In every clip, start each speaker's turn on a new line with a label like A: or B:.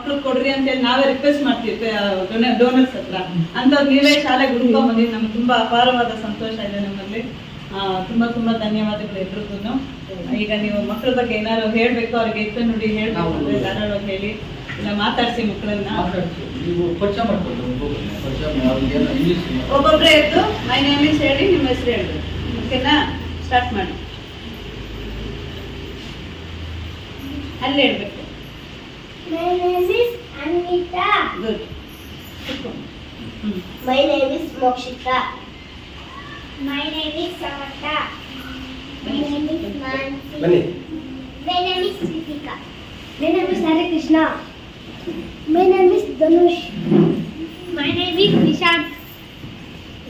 A: ಮಕ್ಳು ಕೊಡ್ರಿ ಅಂತೇಳಿ ನಾವೇ ರಿಕ್ವೆಸ್ಟ್ ಮಾಡ್ತೀವಿ ಡೋನರ್ಸ್ ಹತ್ರ. ಅಂತವ್ರು ನೀವೇ ಶಾಲೆಗೆ ಹುಡ್ಕೊಂಡ್ ಬಂದಿವಿ ನಮ್ಗೆ ತುಂಬಾ ಅಪಾರವಾದ ಸಂತೋಷ ಇದೆ ನಮ್ಮಲ್ಲಿ. ತುಂಬಾ ತುಂಬಾ ಧನ್ಯವಾದಗಳು ಎಲ್ರಿಗೂ ಈಗ ನೀವು ಮಕ್ಕಳ ಬಗ್ಗೆ ಏನಾದ್ರು ಹೇಳ್ಬೇಕು ಅವ್ರಿಗೆ ಇತ್ತು ನೋಡಿ ಹೇಳ್ಬೇಕು ಅಂದ್ರೆ ಹೇಳಿ ಇಲ್ಲ ಮಾತಾಡ್ಸಿ ಮಕ್ಕಳನ್ನ ಒಬ್ಬೊಬ್ರೇ. ಎದ್ದು ಮೈ ನೇಮ್ ಇಸ್ ಹೇಳಿ ನಿಮ್ಮ ಹೆಸರು ಹೇಳಿ ಓಕೆನಾ? ಸ್ಟಾರ್ಟ್ ಮಾಡಿ. ಅಲ್ಲಿ ಹೇಳ್ಬೇಕು.
B: My name is
A: Anita. Good.
B: My name is Mokshita. My name is Samantha. My name is
C: Mansi.
B: My name is Sritika. My name is Hare Krishna. My name is Danush. My name is Nishant.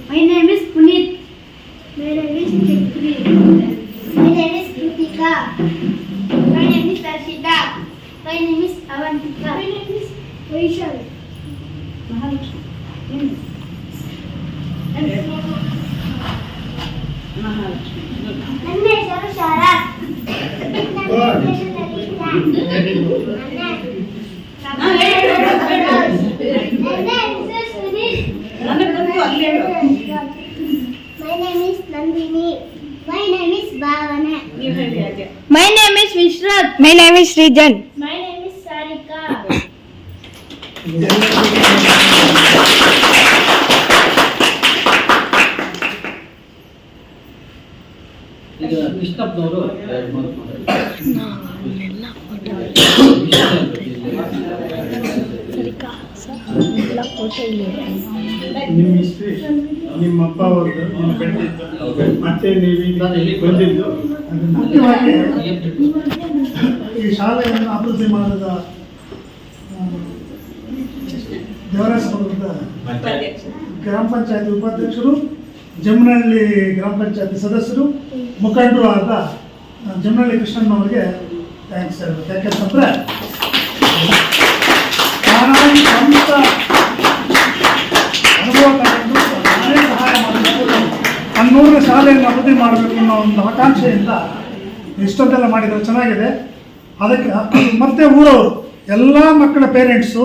B: My name is Puneet. My name is Tikri. My name is Ritika. My name is Darshita. My name is Avantika. My name is Vaishal.
A: Mahalakshmi ಹ್ಮ್ ಹೇಳಿ. Mahalakshmi good.
B: ನನ್ನ ಹೆಸರು ಶಾರಾ ನನ್ನ ಹೆಸರು ಲಲಿತಾ.
A: ಹಾ, ಹೇಳು, ಹೇಳು, ಹೇಳು.
B: ನನ್ನ ಹೆಸರು ಸುನೀಲ್
A: ನನಗೆ ಗೊತ್ತು ಅಲ್ಲಿ ಹೇಳು
B: My name is Nandini. My name is Bhavana.
A: ನೀವು ಹೇಳಿ ಹಾಗೆ
B: My
D: ಈಗ ಕೃಷ್ಣಪ್ಪನವರು ಎರಡು ಮಾತು ಮಾತಾಡ್ತಾರೆ.
E: ನಿಮ್ಮ ಹಿಸ್ಟ್ರಿ ನಿಮ್ಮ ಅಪ್ಪ ಅವ್ರದ್ದು ನಿಮ್ಮ ಗಂಡಿದ್ದು ಮತ್ತೆ ನೀವು ಇಲ್ಲಿ ಬಂದಿದ್ದು ಅದು ಮುಖ್ಯವಾಗಿ ಈ ಶಾಲೆಯನ್ನು ಅಭಿವೃದ್ಧಿ ಮಾಡಿದ ಆ, ದೇವರಾಜ ಸಮುದ್ರದ ಗ್ರಾಮ ಪಂಚಾಯತಿ ಉಪಾಧ್ಯಕ್ಷರು ಜಮನಹಳ್ಳಿ ಗ್ರಾಮ ಪಂಚಾಯತ್ ಸದಸ್ಯರು ಮುಖಂಡರು ಆದ ಜಮ್ಮನಹಳ್ಳಿ ಕೃಷ್ಣನ್ ಅವರಿಗೆ ಥ್ಯಾಂಕ್ಸ್ ಹೇಳ್ಬೇಕು. ಯಾಕೆಂತಂದ್ರೆ ಸ್ವಂತ ಅನುಭವ ತಗೊಂಡು ನಾನೇ ಸಹಾಯ ಮಾಡಬೇಕು ಶಾಲೆಯನ್ನು ಅಭಿವೃದ್ಧಿ ಮಾಡಬೇಕು ಅನ್ನೋ ಒಂದು ಆಕಾಂಕ್ಷೆಯಿಂದ ಇಷ್ಟೊಂದೆಲ್ಲ ಮಾಡಿದ್ರು ಚೆನ್ನಾಗಿದೆ. ಅದಕ್ಕೆ ಮತ್ತೆ ಊರವರು ಎಲ್ಲ ಮಕ್ಕಳ ಪೇರೆಂಟ್ಸು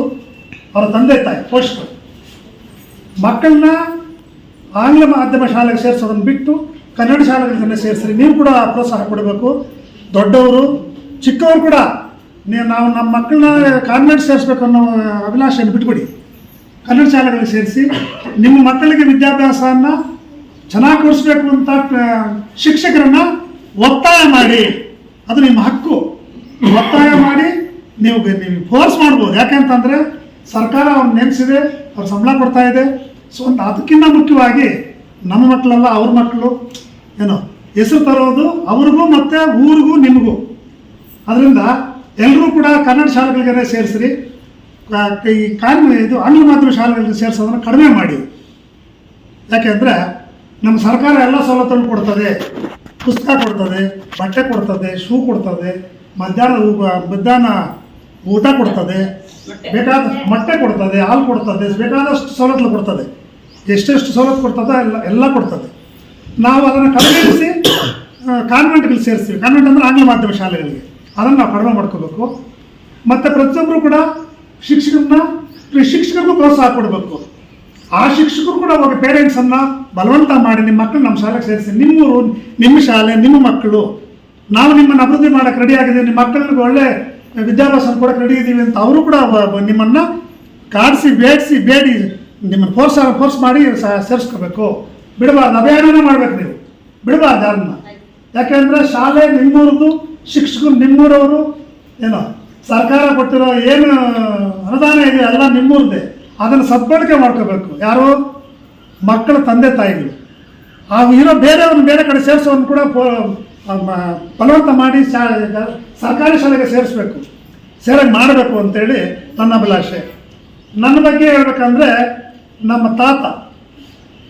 E: ಅವರ ತಂದೆ ತಾಯಿ, ಪೋಷಕರು. ಮಕ್ಕಳನ್ನ ಆಂಗ್ಲ ಮಾಧ್ಯಮ ಶಾಲೆಗೆ ಸೇರಿಸೋದನ್ನು ಬಿಟ್ಟು ಕನ್ನಡ ಶಾಲೆಗಳನ್ನ ಸೇರಿಸ್ರಿ, ನೀವು ಕೂಡ ಪ್ರೋತ್ಸಾಹ ಕೊಡಬೇಕು. ದೊಡ್ಡವರು, ಚಿಕ್ಕವರು ಕೂಡ ನೀವು ನಾವು ನಮ್ಮ ಮಕ್ಕಳನ್ನ ಕಾನ್ವೆಂಟ್ ಸೇರಿಸ್ಬೇಕು ಅನ್ನೋ ಅಭಿಲಾಷೆಯನ್ನು ಬಿಟ್ಬಿಡಿ. ಕನ್ನಡ ಶಾಲೆಗಳಿಗೆ ಸೇರಿಸಿ, ನಿಮ್ಮ ಮಕ್ಕಳಿಗೆ ವಿದ್ಯಾಭ್ಯಾಸವನ್ನು ಚೆನ್ನಾಗಿ ಕೊಡಿಸ್ಬೇಕು ಅಂತ ಶಿಕ್ಷಕರನ್ನು ಒತ್ತಾಯ ಮಾಡಿ. ಅದು ನಿಮ್ಮ ಹಕ್ಕು. ಒತ್ತಾಯ ಮಾಡಿ ನೀವು ನೀವು ಫೋರ್ಸ್ ಮಾಡ್ಬೋದು. ಯಾಕೆಂತಂದರೆ ಸರ್ಕಾರ ಅವ್ರು ನೆನೆಸಿದೆ, ಅವ್ರು ಸಂಬಳ ಕೊಡ್ತಾ ಇದೆ. ಸೊ ಒಂದು ಅದಕ್ಕಿಂತ ಮುಖ್ಯವಾಗಿ ನಮ್ಮ ಮಕ್ಕಳಲ್ಲ ಅವ್ರ ಮಕ್ಕಳು ಏನೋ, ಹೆಸರು ತರೋದು ಅವ್ರಿಗೂ ಮತ್ತು ಊರಿಗೂ ನಿಮಗೂ. ಅದರಿಂದ ಎಲ್ಲರೂ ಕೂಡ ಕನ್ನಡ ಶಾಲೆಗಳಿಗೆ ಸೇರಿಸ್ರಿ. ಈ ಕಾನೂನು ಇದು ಆಂಗ್ಲ ಮಾತ್ರ ಶಾಲೆಗಳಿಗೆ ಸೇರಿಸೋದನ್ನು ಕಡಿಮೆ ಮಾಡಿ. ಯಾಕೆಂದರೆ ನಮ್ಮ ಸರ್ಕಾರ ಎಲ್ಲ ಸವಲತ್ತುಗಳು ಕೊಡ್ತದೆ. ಪುಸ್ತಕ ಕೊಡ್ತದೆ, ಬಟ್ಟೆ ಕೊಡ್ತದೆ, ಶೂ ಕೊಡ್ತದೆ, ಮಧ್ಯಾಹ್ನ ಮಧ್ಯಾಹ್ನ ಊಟ ಕೊಡ್ತದೆ ಬೇಕಾದ ಮೊಟ್ಟೆ ಕೊಡ್ತದೆ ಹಾಲು ಕೊಡ್ತದೆ ಬೇಕಾದಷ್ಟು ಸವಲತ್ತು ಕೊಡ್ತದೆ. ಎಷ್ಟೆಷ್ಟು ಸವಲತ್ತು ಕೊಡ್ತದೆ ಎಲ್ಲ ಎಲ್ಲ ಕೊಡ್ತದೆ. ನಾವು ಅದನ್ನು ಕಡಿಮೆಗೊಳಿಸಿ ಕಾನ್ವೆಂಟ್ಗಳಿಗೆ ಸೇರಿಸ್ತೀವಿ. ಕಾನ್ವೆಂಟ್ ಅಂದರೆ ಆಂಗ್ಲ ಮಾಧ್ಯಮ ಶಾಲೆಗಳಿಗೆ. ಅದನ್ನು ನಾವು ಕಡಿಮೆ ಮಾಡ್ಕೋಬೇಕು. ಮತ್ತು ಪ್ರತಿಯೊಬ್ಬರು ಕೂಡ ಶಿಕ್ಷಕರನ್ನ ಶಿಕ್ಷಕರಿಗೂ ಪ್ರೋತ್ಸಾಹ ಕೊಡಬೇಕು. ಆ ಶಿಕ್ಷಕರು ಕೂಡ ಅವಾಗ ಪೇರೆಂಟ್ಸನ್ನು ಬಲವಂತ ಮಾಡಿ ನಿಮ್ಮ ಮಕ್ಕಳು ನಮ್ಮ ಶಾಲೆಗೆ ಸೇರಿಸಿ. ನಿಮ್ಮೂರು ನಿಮ್ಮ ಶಾಲೆ ನಿಮ್ಮ ಮಕ್ಕಳು. ನಾವು ನಿಮ್ಮನ್ನು ಅಭಿವೃದ್ಧಿ ಮಾಡೋಕ್ಕೆ ರೆಡಿ ಆಗಿದ್ದೀವಿ. ನಿಮ್ಮ ಮಕ್ಕಳಿಗೆ ಒಳ್ಳೆ ವಿದ್ಯಾಭ್ಯಾಸ ಕೂಡ ಇದ್ದೀವಿ ಅಂತ ಅವರು ಕೂಡ ನಿಮ್ಮನ್ನು ಕಾಡಿಸಿ, ಬೇಡಿಸಿ, ಬೇಡಿ, ನಿಮ್ಮನ್ನು ಫೋರ್ಸ್ ಫೋರ್ಸ್ ಮಾಡಿ ಸೇರಿಸ್ಕೋಬೇಕು. ಬಿಡಬಾರ್ದು ಅಭಿಯಾನನೇ ಮಾಡ್ಬೇಕು ನೀವು. ಬಿಡಬಾರ್ದು ಯಾರನ್ನ. ಯಾಕೆಂದರೆ ಶಾಲೆ ನಿಮ್ಮೂರದು ಶಿಕ್ಷಕರು ನಿಮ್ಮೂರವರು, ಏನೋ, ಸರ್ಕಾರ ಕೊಟ್ಟಿರೋ ಏನು ಅನುದಾನ ಇದೆ ಎಲ್ಲ ನಿಮ್ಮೂರದೇ ಅದನ್ನು ಸದ್ಬಳಕೆ ಮಾಡ್ಕೋಬೇಕು. ಯಾರು? ಮಕ್ಕಳ ತಂದೆ ತಾಯಿಗಳು. ಆ ಇರೋ ಬೇರೆಯವ್ರನ್ನ ಬೇರೆ ಕಡೆ ಸೇರಿಸೋದನ್ನು ಕೂಡ ಬಲವಂತ ಮಾಡಿ ಶಾ, ಸರ್ಕಾರಿ ಶಾಲೆಗೆ ಸೇರಿಸ್ಬೇಕು. ಸೇರಂಗೆ ಮಾಡಬೇಕು ಅಂತೇಳಿ ನನ್ನ ಅಭಿಲಾಷೆ. ನನ್ನ ಬಗ್ಗೆ ಹೇಳ್ಬೇಕಂದ್ರೆ ನಮ್ಮ ತಾತ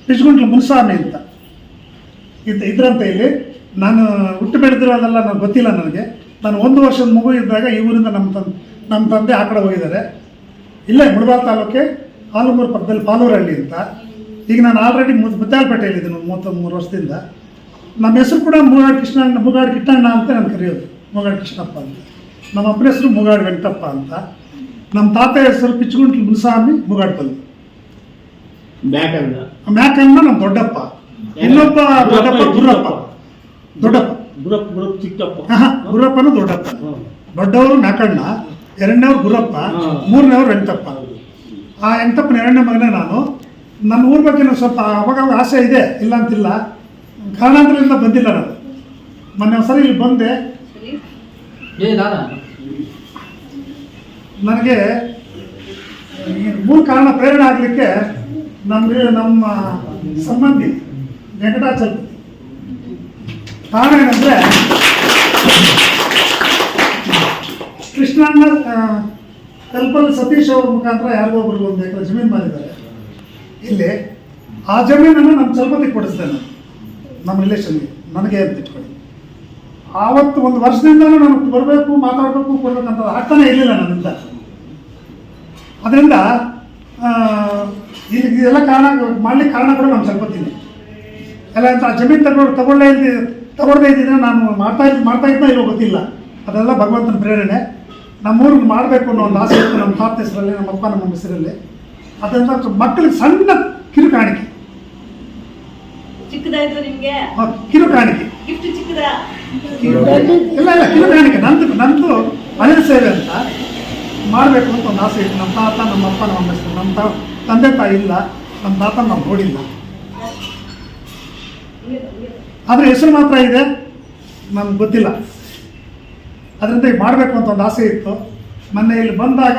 E: ಪಿಚ್ಗುಂಟ್ಲು ಮುನ್ಸ್ವಾಮಿ ಅಂತ. ಇದ್ದ ಇದ್ರಂತೆ ಇಲ್ಲಿ. ನಾನು ಹುಟ್ಟು ಬೆಳೆದಿರೋದೆಲ್ಲ ನನಗೆ ಗೊತ್ತಿಲ್ಲ ನನಗೆ. ನಾನು ಒಂದು ವರ್ಷದ ಮಗು ಇದ್ದಾಗ ಈ ಊರಿಂದ ನಮ್ಮ ತಂದೆ ನಮ್ಮ ತಂದೆ ಆ ಕಡೆ ಹೋಗಿದ್ದಾರೆ. ಇಲ್ಲೇ ಮುಡಬಾಲ್ ತಾಲೂಕೆ ಆಲಮೂರು ಪಕ್ಕದಲ್ಲಿ ಪಾಲೂರಹಳ್ಳಿ ಅಂತ. ಈಗ ನಾನು ಆಲ್ರೆಡಿ ಮುದ್ದಾಲ್ಪೇಟೆಯಲ್ಲಿದ್ದೀನಿ ಒಂದು ಮೂವತ್ತ ಮೂರು ವರ್ಷದಿಂದ. ನಮ್ಮ ಹೆಸರು ಕೂಡ ಮೂಗಾಡ್ ಕೃಷ್ಣ, ಮೂಗಾಡ್ ಕಿಟ್ಟಣ್ಣ ಅಂತ ನಾನು ಕರೆಯೋದು. ಮೂಗಾಡ್ ಕೃಷ್ಣಪ್ಪ ಅಂತ. ನಮ್ಮ ಅಪ್ಪನ ಹೆಸರು ಮುಗಾಡ್ ವೆಂಕಟಪ್ಪ ಅಂತ. ನಮ್ಮ ತಾತ ಹೆಸರು ಪಿಚ್ಚುಗುಂಟ್ಲು ಮುನಿಸ್ವಾಮಿ ಮುಗಾಡ್ಪಲ್ಲಿ ಮ್ಯಾಕನ್ನ ನಮ್ಮ ದೊಡ್ಡಪ್ಪ. ಇನ್ನೊಬ್ಬ ದೊಡ್ಡಪ್ಪ ಗುರಪ್ಪ ದೊಡ್ಡಪ್ಪ. ಗುರಪ್ಪನ ದೊಡ್ಡಪ್ಪ. ದೊಡ್ಡವರು ಮ್ಯಾಕಣ್ಣ ಎರಡನೇವ್ರು ಗುರಪ್ಪ. ಮೂರನೇವ್ರು ವೆಂಕಟಪ್ಪ. ಆ ವೆಂಕಟಪ್ಪನ ಎರಡನೇ ಮಗನೇ ನಾನು. ನನ್ನ ಊರ ಬಗ್ಗೆ ಸ್ವಲ್ಪ ಅವಾಗ ಅವಾಗ ಆಸೆ ಇದೆ ಇಲ್ಲ ಅಂತಿಲ್ಲ ಕಾರಣಾಂತರದಿಂದ ಬಂದಿಲ್ಲ ನಾನು. ಮೊನ್ನೆ ಒಂದ್ಸರಿ ಇಲ್ಲಿ ಬಂದೆ. ನನಗೆ ಮೂಲ ಕಾರಣ ಪ್ರೇರಣೆ ಆಗಲಿಕ್ಕೆ ನಮಗೆ ನಮ್ಮ ಸಂಬಂಧಿ ವೆಂಕಟಾಚಲಪತಿ ಕಾರಣ ಏನಂದ್ರೆ ಕೃಷ್ಣಣ್ಣ ಕಲ್ಪಲ್ ಸತೀಶ್ ಅವ್ರ ಮುಖಾಂತರ ಯಾರಿಗೋ ಒಬ್ರಿಗೆ ಒಂದು ಎಕರೆ ಜಮೀನು ಮಾಡಿದ್ದಾರೆ ಇಲ್ಲಿ ಆ ಜಮೀನನ್ನು ನಮ್ಮ ಚಲಪತಿಗೆ ಕೊಡಿಸ್ತೇನೆ ನಮ್ಮ ರಿಲೇಷನ್ಗೆ ನನಗೆ ಅಂತ ಆವತ್ತು ಒಂದು ವರ್ಷದಿಂದ ನಾನು ಬರಬೇಕು ಮಾತಾಡಬೇಕು ಕೊಡ್ಬೇಕಂತ ಆಗ್ತಾನೆ ಇರಲಿಲ್ಲ ನನ್ನಿಂದ ಅದರಿಂದ ಇದೆಲ್ಲ ಕಾರಣ ಮಾಡ್ಲಿಕ್ಕೆ ಕಾರಣ ಕೂಡ ನಾನು ಸ್ವಲ್ಪ ತಿನ್ನಿ ಎಲ್ಲ ಅಂತ ಜಮೀನು ತಗೊಂಡು ತಗೊಳ್ಳೇ ಇಲ್ದಿ ತಗೊಳ್ಳದೇ ಇದ್ದಿದ್ರೆ ನಾನು ಮಾಡ್ತಾ ಇದ್ದು ಮಾಡ್ತಾ ಇದ್ದ ಇಲ್ಲೋ ಗೊತ್ತಿಲ್ಲ. ಅದೆಲ್ಲ ಭಗವಂತನ ಪ್ರೇರಣೆ. ನಮ್ಮ ಊರಿಗೆ ಮಾಡಬೇಕು ಅನ್ನೋ ಒಂದು ಆಸೆ ಇತ್ತು ನಮ್ಮ ತಾತ ಹೆಸರಲ್ಲಿ ನಮ್ಮ ಅಪ್ಪ ನಮ್ಮ ಹೆಸರಲ್ಲಿ. ಅದರಿಂದ ಮಕ್ಕಳಿಗೆ ಸಣ್ಣ ಕಿರು ಕಾಣಿಕೆ
A: ಚಿಕ್ಕದಾಯ್ತು ನಿಮಗೆ?
E: ಕಿರುಕಾಣಿಕೆ. ಕಿರು ಕಾಣಿಕೆ
A: ಗಿಫ್ಟ್ ಚಿಕ್ಕದ?
E: ಇಲ್ಲ ಇಲ್ಲ ನನಗೆ ನಂದು ನಂದು ಮನೆ ಸೇವೆ ಅಂತ ಮಾಡಬೇಕು ಅಂತ ಒಂದು ಆಸೆ ಇತ್ತು. ನಮ್ಮ ತಾತ, ನಮ್ಮ ಅಪ್ಪ, ನಮ್ಮ ಹೆಸರು ನಮ್ಮ ತಾ ತಂದೆ ತಾಯಿ ಇಲ್ಲ. ನಮ್ಮ ತಾತ ನಾವು ನೋಡಿಲ್ಲ ಆದರೆ ಹೆಸರು ಮಾತ್ರ ಇದೆ. ನಮ್ಗೆ ಗೊತ್ತಿಲ್ಲ. ಅದರಿಂದ ಮಾಡಬೇಕು ಅಂತ ಒಂದು ಆಸೆ ಇತ್ತು. ಮೊನ್ನೆ ಇಲ್ಲಿ ಬಂದಾಗ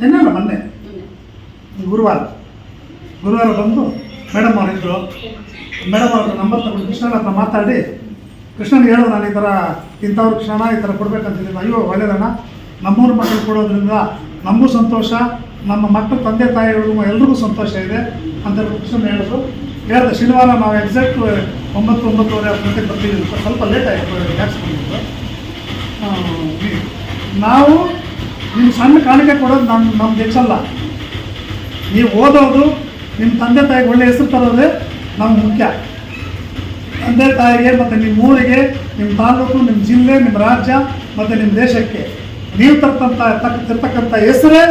E: ನಿನ್ನೆಲ್ಲ ಮೊನ್ನೆ? ಗುರುವಾರ. ಗುರುವಾರ ಬಂದು ಮೇಡಮ್ ಅವರಿದ್ದರು ಮೇಡಮ್ ಅವ್ರ ನಂಬರ್ ತಗೊಂಡು ಕೃಷ್ಣನ ಹತ್ರ ಮಾತಾಡಿ ಕೃಷ್ಣನಿಗೆ ಹೇಳೋದು ನಾನು ಈ ಥರ ಇಂಥವ್ರ ಕ್ಷಣ ಈ ಥರ ಕೊಡ್ಬೇಕಂತಿದ್ದೀನಿ. ಅಯ್ಯೋ, ಒಳ್ಳೇದಣ್ಣ. ನಮ್ಮೂರು ಮಕ್ಕಳು ಕೊಡೋದ್ರಿಂದ ನಮಗೂ ಸಂತೋಷ, ನಮ್ಮ ಮಕ್ಕಳು ತಂದೆ ತಾಯಿಗಳಿಗೂ ಎಲ್ರಿಗೂ ಸಂತೋಷ ಇದೆ ಅಂತ ಕೃಷ್ಣನ್ ಹೇಳೋದು. ಹೇಳ್ದೆ ಶನಿವಾರ ನಾವು ಎಕ್ಸಾಕ್ಟ್ ಒಂಬತ್ತು ಒಂಬತ್ತುವರೆ ಹತ್ತು ಗಂಟೆಗೆ ಬರ್ತೀವಿ ಸ್ವಲ್ಪ ಲೇಟ್ ಆಯಿತು ನಾವು ನಿಮ್ಮ ಸಣ್ಣ ಕಾಣಿಕೆ ಕೊಡೋದು ನಮ್ಮ ನಮ್ಮ ಹೆಚ್ಚಲ್ಲ. ನೀವು ಓದೋದು, ನಿಮ್ಮ ತಂದೆ ತಾಯಿಗೆ ಒಳ್ಳೆ ಹೆಸರು ತರೋದೇ ನಮ್ಗೆ ಮುಖ್ಯ. ತಂದೆ ತಾಯಿಗೆ ಮತ್ತು ನಿಮ್ಮ ಊರಿಗೆ ನಿಮ್ಮ ತಾಲೂಕು ನಿಮ್ಮ ಜಿಲ್ಲೆ ನಿಮ್ಮ ರಾಜ್ಯ, ಮತ್ತು ನಿಮ್ಮ ದೇಶಕ್ಕೆ. ನೀವು ತರ್ತಂಥ ತಕ್ಕ ತರ್ತಕ್ಕಂಥ ಹೆಸರೇ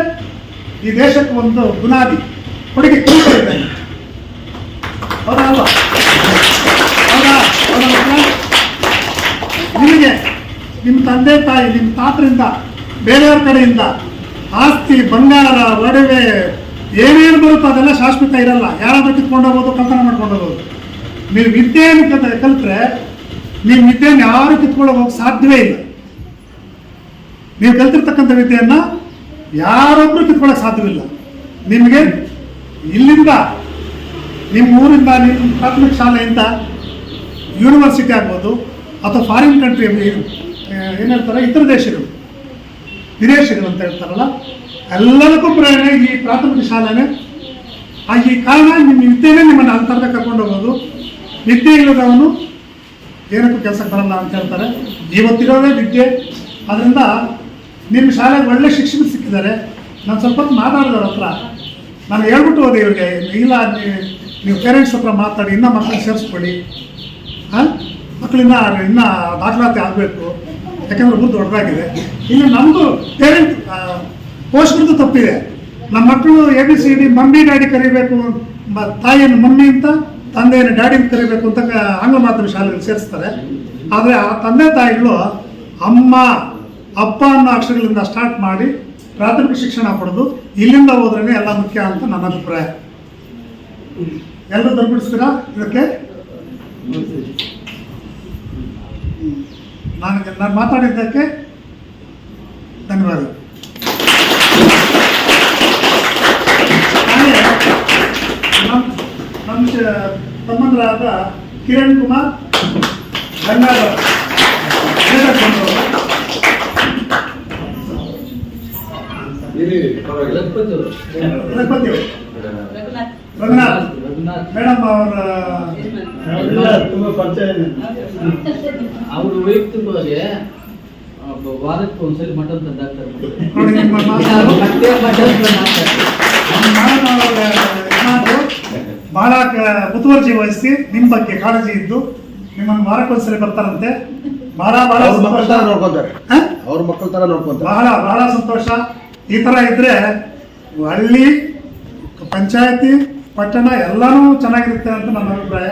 E: ಈ ದೇಶಕ್ಕೆ ಒಂದು ಬುನಾದಿ. ಕೊಡುಗೆ ಕೊಡುಗೆ ಹೌದಾ ನಿಮಗೆ ನಿಮ್ಮ ತಂದೆ ತಾಯಿ, ನಿಮ್ಮ ತಾತರಿಂದ, ಬೇರೆಯವ್ರ ಕಡೆಯಿಂದ ಆಸ್ತಿ ಬಂಗಾರ ಒಡವೆ ಏನೇನು ಬರುತ್ತೋ ಅದೆಲ್ಲ ಶಾಶ್ವತ ಇರಲ್ಲ. ಯಾರಾದ್ರೂ ಕಿತ್ಕೊಂಡು ಹೋಗೋದು ಕಲ್ಪನೆ ಮಾಡ್ಕೊಂಡು ನೀವು ವಿದ್ಯೆಯನ್ನು ಅಂತ ಕಲ್ತ್ರೆ ನೀವು ವಿದ್ಯೆಯನ್ನು ಯಾರು ಕಿತ್ಕೊಳ್ಳೋಕೆ ಹೋಗಕ್ಕೆ ಸಾಧ್ಯವೇ ಇಲ್ಲ. ನೀವು ಕಲ್ತಿರ್ತಕ್ಕಂಥ ವಿದ್ಯೆಯನ್ನು ಯಾರೊಬ್ಬರು ಕಿತ್ಕೊಳ್ಳೋಕೆ ಸಾಧ್ಯವಿಲ್ಲ. ನಿಮಗೆ ಇಲ್ಲಿಂದ ನಿಮ್ಮ ಊರಿಂದ, ನಿಮ್ಮ ಪ್ರಾಥಮಿಕ ಶಾಲೆಯಿಂದ ಯೂನಿವರ್ಸಿಟಿ ಆಗ್ಬೋದು ಅಥವಾ ಫಾರಿನ್ ಕಂಟ್ರಿ ಏನು ಹೇಳ್ತಾರೆ, ಇತರ ದೇಶಗಳು, ವಿದೇಶಗಳು ಅಂತ ಹೇಳ್ತಾರಲ್ಲ, ಎಲ್ಲದಕ್ಕೂ ಪ್ರೇರಣೆ ಈ ಪ್ರಾಥಮಿಕ ಶಾಲೆನೇ. ಆ ಈ ಕಾರಣ ನಿಮ್ಮ ವಿದ್ಯೆನೇ ನಿಮ್ಮನ್ನು ಅಂತರ್ಗ ಕರ್ಕೊಂಡು ಹೋಗೋದು ವಿದ್ಯೆ ಇಲ್ಲದವನು ಏನಕ್ಕೂ ಕೆಲಸಕ್ಕೆ ಬರಲ್ಲ ಅಂತ ಹೇಳ್ತಾರೆ. ಇವತ್ತಿರೋದೇ ವಿದ್ಯೆ ಅದರಿಂದ ನಿಮ್ಮ ಶಾಲೆಗೆ ಒಳ್ಳೆ ಶಿಕ್ಷಣ ಸಿಕ್ಕಿದ್ದಾರೆ. ನಾನು ಸ್ವಲ್ಪ ಹೊತ್ತು ಮಾತಾಡಿದವ್ರ ಹತ್ರ. ನಾನು ಹೇಳ್ಬಿಟ್ಟು ಹೋದೆ ಇವ್ರಿಗೆ, ಇಲ್ಲ ನೀವು ಪೇರೆಂಟ್ಸ್ ಹತ್ರ ಮಾತಾಡಿ, ಇನ್ನೂ ಮಕ್ಕಳಿಗೆ ಸೇರಿಸ್ಕೊಡಿ ಹಾಂ? ಮಕ್ಕಳಿಂದ ಇನ್ನೂ ದಾಖಲಾತಿ ಆಗಬೇಕು. ಯಾಕಂದ್ರೆ ಊರು ದೊಡ್ಡದಾಗಿದೆ. ಇಲ್ಲಿ ನಮ್ಮದು ಪೇರೆಂಟ್ ಪೋಷಕರದ್ದು ತಪ್ಪಿದೆ. ನಮ್ಮ ಮಕ್ಕಳು A B C D mummy, daddy ಕರಿಬೇಕು ತಾಯಿಯನ್ನು ಮಮ್ಮಿ ಅಂತ ತಂದೆಯನ್ನು ಡ್ಯಾಡಿ ಕರಿಬೇಕು ಅಂತ ಆಂಗ್ಲ ಮಾಧ್ಯಮ ಶಾಲೆಯಲ್ಲಿ ಸೇರಿಸ್ತಾರೆ. ಆದರೆ ಆ ತಂದೆ ತಾಯಿಗಳು ಅಮ್ಮ, ಅಪ್ಪ ಅನ್ನೋ ಅಕ್ಷರಗಳಿಂದ ಸ್ಟಾರ್ಟ್ ಮಾಡಿ ಪ್ರಾಥಮಿಕ ಶಿಕ್ಷಣ ಪಡೆದು ಇಲ್ಲಿಂದ ಹೋದ್ರೇ ಎಲ್ಲ ಮುಖ್ಯ ಅಂತ ನನ್ನ ಅಭಿಪ್ರಾಯ. ಎಲ್ಲರೂ ತಲುಪಿಸ್ತೀರಾ ಇದಕ್ಕೆ? ನಾನು ನಾನು ಮಾತಾಡಿದ್ದಕ್ಕೆ ಧನ್ಯವಾದ ನಮ್ಮ ಶ- ತಮ್ಮಂದರಾದ ಕಿರಣ್ ಕುಮಾರ್ ಗಂಗಾಧರ್ ಲೇಟರ್ ಬಂದವರು.
D: ಲಕ್ಪತಿ ಅವರು.
E: ರಘುಪತಿ ಅವರು.
A: ರಘುನಾಥ್
E: ರಘುನಾಥ್
D: ರಘುನಾಥ್
E: ಮೇಡಮ್ ಅವರ
C: ತುಂಬಾ ಪರಿಚಯ ಇದೆ.
D: ಅವರು ವೈಯಕ್ತಿಕವಾಗಿ ಆ, ಬ- ವಾರಕ್ಕೆ ಒಂದ್ಸರಿ ಮಟನ್ ತಂದಾಕ್ತಾರೆ
E: ನೋಡಿ ನಿಮ್ಮ ಮಾತು
D: ಮತ್ತೆ ಮಟನ್ ತಂದಾಕ್ತಾರೆ.
E: ಬಹಳ ಕ- ಮುತುವರ್ಜಿ ವಹಿಸಿ ನಿಮ್ಮ ಬಗ್ಗೆ ಕಾಳಜಿ ಇದ್ದು ನಿಮ್ಮನ್ನು ವಾರಕ್ಕೊಂದ್ಸರಿ ಬರ್ತಾರಂತೆ. ಬಹಳ ಬಹಳ
C: ಅವ್ರ ಮಕ್ಕಳ ತರ ನೋಡ್ಕೊತಾರೆ.
F: ಅವ್ರ ಮಕ್ಕಳ ತರ ನೋಡ್ಕೊಂತಾರೆ.
E: ಬಹಳ ಬಹಳ ಸಂತೋಷ. ಈ ತರ ಇದ್ರೆ ಹಳ್ಳಿ ಪಂಚಾಯತಿ ಪಟ್ಟಣ ಎಲ್ಲಾನು ಚೆನ್ನಾಗಿರುತ್ತೆ ಅಂತ ನನ್ನ ಅಭಿಪ್ರಾಯ.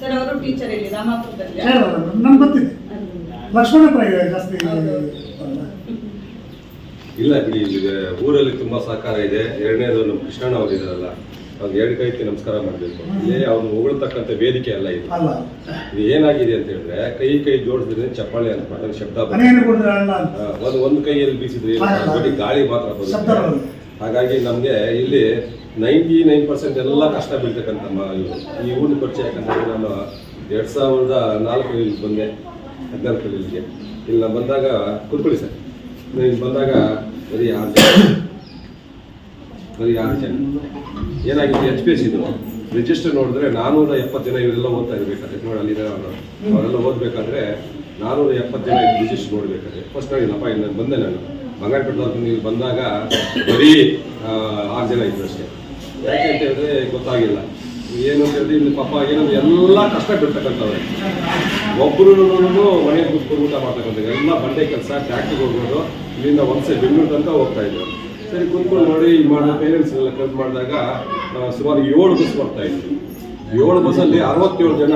A: ಸರ್ ಅವರು ಟೀಚರ್ ಇಲ್ಲಿ ರಾಮಾಪುರದಲ್ಲಿ.
E: ನನ್ಗೆ ಗೊತ್ತಿದೆ. ಲಕ್ಷ್ಮಣ ಹತ್ರ ಇದೆ ಜಾಸ್ತಿ.
G: ಇಲ್ಲ ಬಿಡಿ ಊರಲ್ಲಿ ತುಂಬಾ ಸಹಕಾರ ಇದೆ. ಎರಡನೇದು ನಮ್ಮ ಕೃಷ್ಣಣ್ಣ ಅವರು ಅವ್ರು ಎರಡು ಕೈ ಎತ್ತಿ ನಮಸ್ಕಾರ ಮಾಡಬೇಕು. ಇಲ್ಲಿ ಅವ್ರು ಹೊಗಳತಕ್ಕಂಥ ವೇದಿಕೆ ಅಲ್ಲ ಇದು. ಇದು ಏನಾಗಿದೆ ಅಂತ ಹೇಳಿದ್ರೆ ಕೈ ಕೈ ಜೋಡಿಸಿದ್ರೆ ಚಪ್ಪಾಳೆ ಅಂತ ಮಾಡಿದ್ರೆ ಶಬ್ದ ಅದು ಒಂದು ಒಂದು ಕೈಯಲ್ಲಿ ಬೀಸಿದ್ರೆ ಬರೀ ಗಾಳಿ ಮಾತ್ರ ಬರುತ್ತೆ. ಹಾಗಾಗಿ ನಮಗೆ ಇಲ್ಲಿ ನೈಂಟಿ ನೈನ್ ಪರ್ಸೆಂಟ್ ಎಲ್ಲ ಕಷ್ಟ ಬೀಳ್ತಕ್ಕಂಥ ಈ ಊರಿನ ಪರಿಚಯ ಯಾಕಂದ್ರೆ ನಾನು ಎರಡು ಸಾವಿರದ ನಾಲ್ಕು ಇಲ್ಲಿ ಬಂದೆ ಹದಿನಾಲ್ಕರಲ್ಲಿ ಇಲ್ಲಿಗೆ. ಇಲ್ಲಿ ನಾನು ಬಂದಾಗ ಕುತ್ಕೊಳ್ಳಿ ಸರ್. ಇಲ್ಲಿ ಬಂದಾಗ ಬರೀ ಜನ. ಏನಾಗಿದೆ? ಎಚ್ ಪಿ ಎಸ್ ಇದು. ರಿಜಿಸ್ಟರ್ ನೋಡಿದ್ರೆ ನಾನೂರ ಎಪ್ಪತ್ತು ಜನ ಇವರೆಲ್ಲ ಓದ್ತಾ ಇರಬೇಕಾದ್ರೆ. ನೋಡಿ ಅಲ್ಲಿ ಅವರೆಲ್ಲ ಓದಬೇಕಾದ್ರೆ ನಾನೂರ ಎಪ್ಪತ್ತು ಜನ ರಿಜಿಸ್ಟರ್ ನೋಡ್ಬೇಕಾದ್ರೆ. ಫಸ್ಟ್ ಆಗಿ ಇಲ್ಲಪ್ಪ ಇಲ್ಲಿ ನಾನು ಬಂದೆ ನಾನು. ಬಂಗಾರಪೇಟೆ ನೀವು ಬಂದಾಗ ಬರೀ ಆರು ಜನ ಇದ್ರು ಅಷ್ಟೇ. ಯಾಕೆ ಅಂತ ಹೇಳಿದ್ರೆ ಗೊತ್ತಾಗಿಲ್ಲ. ಏನು ಅಂತ ಹೇಳಿದ್ರೆ ಇಲ್ಲಿ ಪಾಪ ಏನಂದ್ರೆ ಎಲ್ಲ ಕಷ್ಟ ಬಿಡ್ತಕ್ಕಂಥವ್ರೆ ಒಬ್ಬರು ಮನೆಗೆ ಕೂತ್ಕೊಂಡು ಊಟ ಮಾಡ್ತಕ್ಕಂಥ ಎಲ್ಲ ಬಂಡೆ ಕೆಲಸ ಟ್ಯಾಕ್ಟ್ರಿಗೆ ಹೋಗೋದು. ಇಲ್ಲಿಂದ ಒಂದ್ಸೆ ಬೆಂಗಳೂರು ತನಕ ಹೋಗ್ತಾ ಇದ್ರು. ಸರಿ, ಕೂತ್ಕೊಂಡು ನೋಡಿ ಮಾಡೋ ಪೇರೆಂಟ್ಸ್ ಎಲ್ಲ ಕಲ್ತು ಮಾಡಿದಾಗ ಸುಮಾರು ಏಳು ಬಸ್ ಬರ್ತಾ ಇತ್ತು. ಏಳು ಬಸ್ಸಲ್ಲಿ ಅರವತ್ತೇಳು ಜನ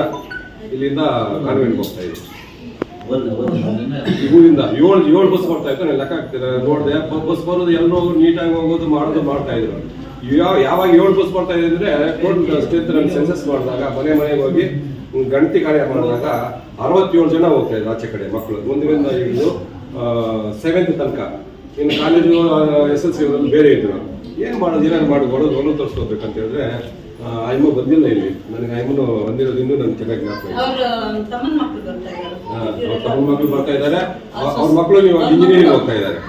G: ಇಲ್ಲಿಂದ ಕಾನ್ವೆಂಟ್ಗೆ ಹೋಗ್ತಾ ಇದ್ರು. ಊರಿಂದ ಏಳು ಏಳು ಬಸ್ ಬರ್ತಾ ಇತ್ತು ಲೆಕ್ಕ ಹಾಕ್ತಿದ್ದೆ ನೋಡಿದೆ ಬಸ್ ಬರೋದು ಎಲ್ಲೋ ನೀಟಾಗಿ ಹೋಗೋದು, ಮಾಡೋದು ಮಾಡ್ತಾ ಇದ್ರು. ಯಾವ ಯಾವಾಗ ಏಳು ಬಸ್ ಬರ್ತಾ ಇದೆ ಅಂದ್ರೆ ಟೋಟಲ್ ಸೆನ್ಸಸ್ ಮಾಡಿದಾಗ, ಮನೆ ಮನೆಗೆ ಹೋಗಿ ಗಣತಿ ಕಾರ್ಯ ಮಾಡಿದಾಗ ಅರವತ್ತೇಳು ಜನ ಹೋಗ್ತಾ ಇದ್ರು ಆಚೆ ಕಡೆ ಮಕ್ಕಳು. ಒಂದರಿಂದ ಹಿಡಿದು ಸೆವೆಂತ್ ತನಕ. ಇನ್ನು ಕಾಲೇಜು ಎಸ್ ಎಲ್ ಸಿ ಬೇರೆ ಇದ್ರು. ಏನು ಮಾಡೋದು ಏನಾದ್ರು ಮಾಡಿ ಒಳಗೆ ಹೊರದು ತೋರಿಸ್ಕೋಬೇಕಂತ ಹೇಳಿದ್ರೆ ಅಯ್ಯಮ್ಮ ಬಂದಿಲ್ಲ ಇಲ್ಲಿ. ನನಗೆ ಅಯ್ಯಮ್ಮನು ಬಂದಿರೋದು ನನ್ಗೆ ನನಗೆ ಚೆನ್ನಾಗಿ ಜ್ಞಾಪಕ
A: ತಮ್ಮನ ಮಕ್ಕಳು ಬರ್ತಾ ಇದ್ದಾರೆ.
G: ಅವ್ರ ತಮ್ಮ ಮಕ್ಕಳು ಬರ್ತಾ ಇದ್ದಾರೆ. ಅವ್ರ ಮಕ್ಕಳು ಇವಾಗ ಇಂಜಿನಿಯರಿಂಗ್ ಹೋಗ್ತಾ ಇದ್ದಾರೆ.